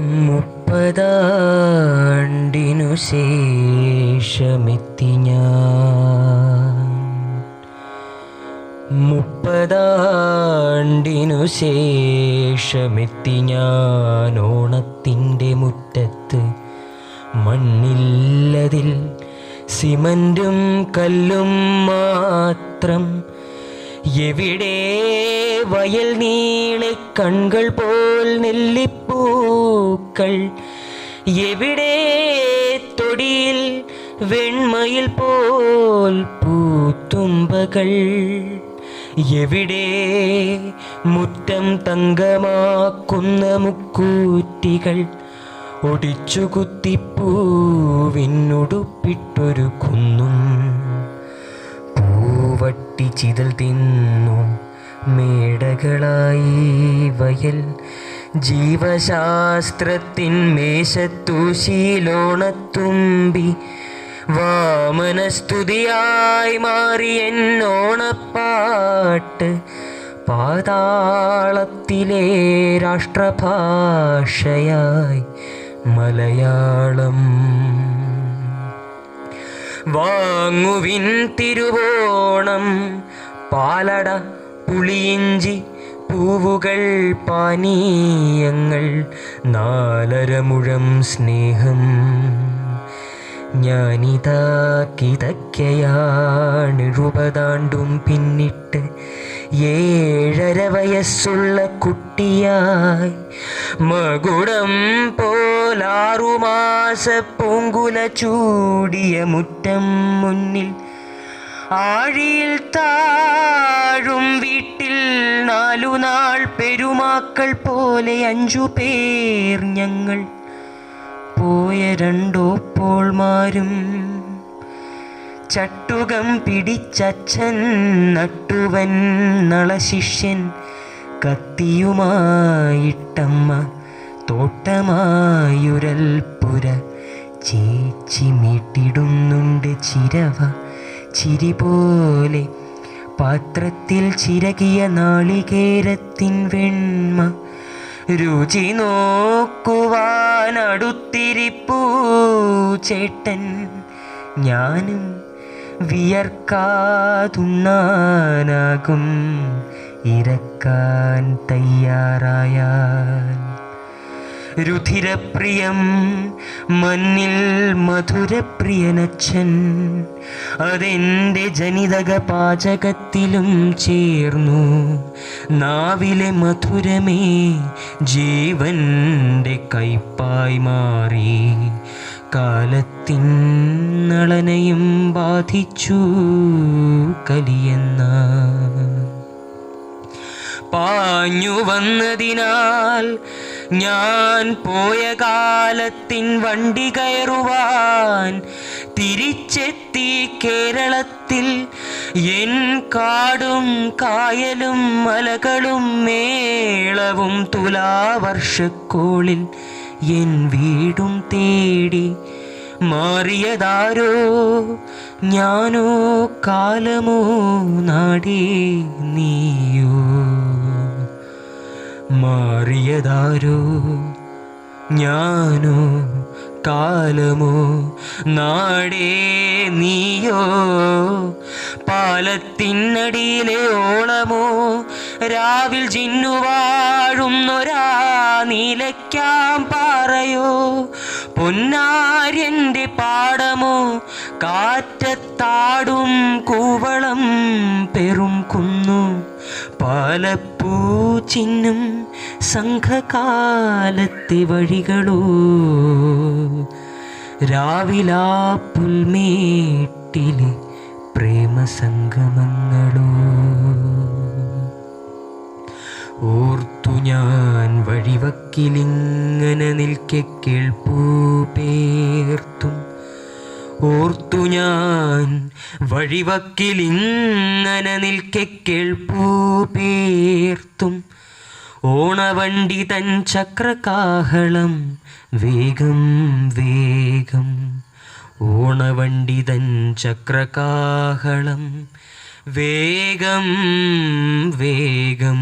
മുപ്പതാണ്ടിനു ശേഷമെത്തി ഞാൻ. മുപ്പതാണ്ടിനു ശേഷമെത്തി ഞാൻ. ഓണത്തിന്റെ മുറ്റത്ത് മണ്ണില്ലതിൽ സിമന്റും കല്ലും മാത്രം. എവിടെ വയൽ നീളെ കൺകൾ പോൽ നെല്ലിപ്പൂക്കൾ എവിടെ തൊടിയിൽ വെൺമയിൽ പോൽ പൂത്തുമ്പകൾ. എവിടെ മുറ്റം തങ്കമാക്കുന്ന മുക്കൂറ്റികൾ. ഒടിച്ചു കുത്തിപ്പൂവിനുടുപ്പിട്ടൊരു കുന്നും. പൂവട്ടി ചിതൽ തിന്നു മേടകളായി വയൽ ജീവശാസ്ത്രത്തിൻ മേശത്തു ശീലോണത്തുമ്പി വാമനസ്തുതിയായി മാറി എന്നോണപ്പാട്ട് പാതാളത്തിലെ രാഷ്ട്രഭാഷയായി മലയാളം. വാങ്ങുവിൻ തിരുവോണം പാലട പുളിയിഞ്ചി പൂവുകൾ പാനീയങ്ങൾ നാലര മുഴം സ്നേഹം. ഞാനിതാ കിതക്കയാണ് രൂപതാണ്ടും പിന്നിട്ട്. ഏഴര വയസ്സുള്ള കുട്ടിയായി മകുടം പോലാറുമാസ പൂങ്കുല ചൂടിയ മുറ്റം മുന്നിൽ ആഴിയിൽ താ നാലു നാൾ പെരുമാക്കൾ പോലെ അഞ്ചു പേർ ഞങ്ങൾ. പോയ രണ്ടോ രണ്ടോപ്പോൾമാരും ചട്ടുകം പിടിച്ചച്ഛൻ നട്ടുവൻ നളശിഷ്യൻ കത്തിയുമായിട്ടമ്മ തോട്ടമായുരൽപ്പുര ചേച്ചി മീട്ടിടുന്നുണ്ട് ചിരവ ചിരി പോലെ പാത്രത്തിൽ ചിരകിയ നാളികേരത്തിൻ വെണ്മ രുചി നോക്കുവാൻ അടുത്തിരിപ്പൂ ചേട്ടൻ. ഞാനും വിയർക്കാതുണ്ണാനാകും ഇരക്കാൻ തയ്യാറായാൽ. രുധിരപ്രിയം മണ്ണിൽ മധുരപ്രിയനച്ഛൻ അതെന്റെ ജനിതക പാചകത്തിലും ചേർന്നു. നാവിലെ മധുരമേ ജീവന്റെ കൈപ്പായി മാറി. കാലത്തിൻ നളനയും ബാധിച്ചു കലിയെന്ന. പാഞ്ഞു വന്നതിനാൽ ഞാൻ പോയ കാലത്തിൻ വണ്ടി കയറുവാൻ തിരിച്ചെത്തി കേരളത്തിൽ. എൻ കാടും കായലും മലകളും മേളവും തുലാവർഷക്കോളിൽ എൻ വീടും തേടി മാറിയതാരോ ഞാനോ കാലമോ നാടേ നീയോ? മാറിയതാരോ? ഞാനോ കാലമോ നാടേ നീയോ? പാലത്തിനടിയിലെ ഓളമോ രാവിൽ ജിന്നുവാഴുന്നൊരാ നീലയ്ക്കാം പാറയോ? പൊന്നാര്യന്റെ പാടമോ? കാറ്റത്താടും കൂവളം പെറും പാലപ്പൂ ചിന്നും സംഘകാലത്തെ വഴികളോ. രാവിലാ പുൽമേട്ടിലെ പ്രേമസംഗമങ്ങളോ. ഓർത്തു ഞാൻ വഴിവക്കിലിങ്ങനെ നിൽക്കെ കേൾപ്പൂ പേർത്തും ഓർത്തു ഞാൻ വഴിവക്കിലിങ്ങനെ നിൽക്കെ കേൾപ്പൂ പേർത്തും. ഓണവണ്ടി തൻ ചക്രകാഹളം വേഗം വേഗം. ഓണവണ്ടി തൻ ചക്രകാഹളം വേഗം വേഗം.